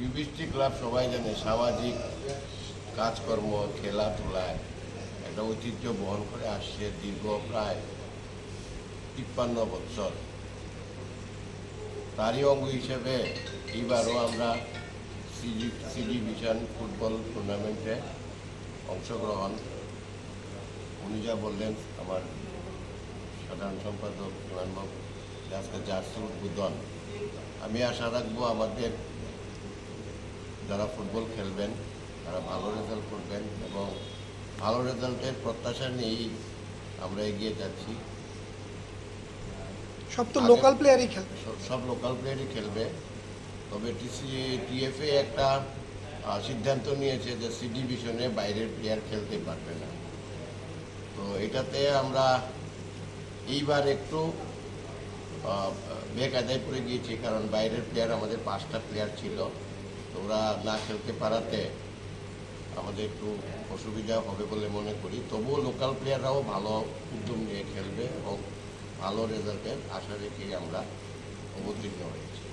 ইউবিএসটি club সবাই জানে সামাজিক কাজকর্ম খেলাধুলায় একটা ঐতিহ্য বহন করে আসছে দীর্ঘ প্রায় তিপ্পান্ন বছর। তারই অঙ্গ হিসেবে এইবারও আমরা সিজি ডিভিশন ফুটবল টুর্নামেন্টে অংশগ্রহণ। উনি যা বললেন, আমার সাধারণ সম্পাদক বিমানবাবু আজকে উদ্বোধন। আমি আশা রাখব আমাদের যারা ফুটবল খেলবেন তারা ভালো রেজাল্ট করবেন এবং ভালো রেজাল্টের প্রত্যাশা নিয়েই আমরা এগিয়ে যাচ্ছি। সব তো লোকাল প্লেয়ারই খেলবে। সব- লোকাল প্লেয়ারই খেলবে। তবে টিসি টিএফএ একটা সিদ্ধান্ত নিয়েছে যে সি ডিভিশনে বাইরের প্লেয়ার খেলতে পারবে না। তো এটাতে আমরা এইবার একটু বেকায়দায় পড়ে গিয়েছি কারণ বাইরের প্লেয়ার আমাদের পাঁচটা প্লেয়ার ছিল। ওরা না খেলতে পারাতে আমাদের একটু অসুবিধা হবে বলে মনে করি। তবুও লোকাল প্লেয়াররাও ভালো উদ্যম নিয়ে খেলবে এবং ভালো রেজাল্টের আশা রেখেই আমরা অবতীর্ণ হয়েছি।